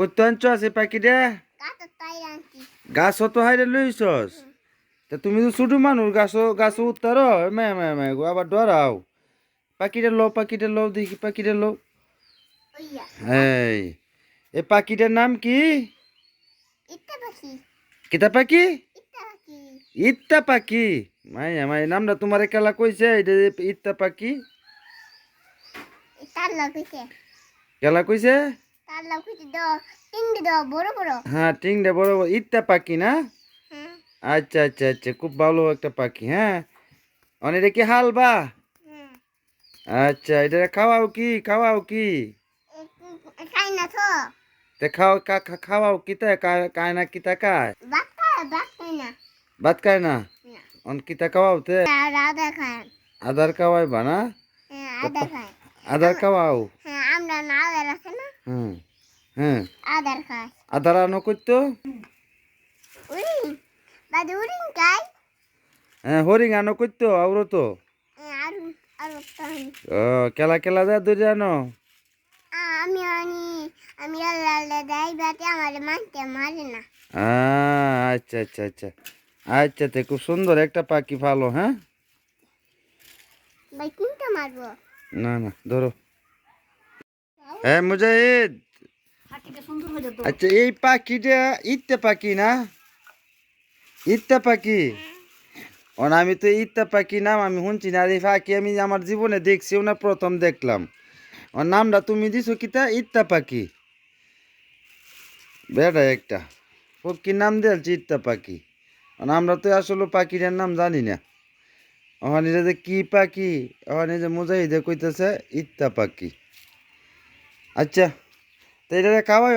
করতে আনছ আছে পাখিটা গাছ তো হাইরে লইছস। তা তুমি তো ছোট মানুষ গাছ গাছ উত্তর। মে মে মে গো আবার ডরাও। পাখিটা লো পাখিটা লো দেখি পাখিটা লো এই এ পাখিটার নাম কি? কিতা পাখি? ইত্তা পাখি। মাই নামটা তোমার কেলা কইছে? এটা ইত্তা পাখি। তার কেলা কইছে? বড় বড়। হ্যাঁ টিংটা বড় বড়। ইত্তা পাখি না? আচ্ছা আচ্ছা আচ্ছা খুব ভালো একটা পাখি হ্যাঁ? অনেক কি হালবা আচ্ছা এটা খাওয়াও কি? খাওয়াও কি? খাই না তো। তে খাও খাওয়াও কিতা কায় না কিতা কায় না। ভাত খায় না? অন কিতা খাওয়াও তে? আর আদা খাই আধার খাওয়াই বানা হ্যাঁ আদা খাই আধার খাওয়াও? হ্যাঁ আমরা না আদার আছে না। হুম। হ্যাঁ। আদার আনো করতো? বাদে হ্যাঁ হরিং আনো করতো আউরো তো। আর আর ও কেলা কেলা যা দূরে আনো। আমি আনি। আমি আল্লাহ আল্লাহ দেয় বাতে আমার মানতে মারে না। আচ্ছা আচ্ছা আচ্ছা। আচ্ছা তে খুব সুন্দর একটা পাখি ভালো হ্যাঁ? ভাই কোনটা মারবো? না না ধরো। হ্যাঁ মুজাহিদ হাতিটা সুন্দর হয়ে যেত আচ্ছা এই পাখিটা ইত্যা পাখি না? ইত্যা পাখি? অন আমি তো ইত্যা পাখি নাম আমি শুনছি না। আর এই পাখি আমি আমার জীবনে দেখছিও না, প্রথম দেখলাম। ওর নামটা তুমি দিছো কিতা ইত্যা পাখি। বেটা একটা। পক্ষীর নাম দিয়েছি ইত্যা পাখি? আমরা তো আসলে পাখিটার নাম জানি না। ওখানে যে কি পাখি, ওখানে যে মুজাহিদে কইতেছে ইত্যা পাখি। আচ্ছা। তো এটা খাওয়াই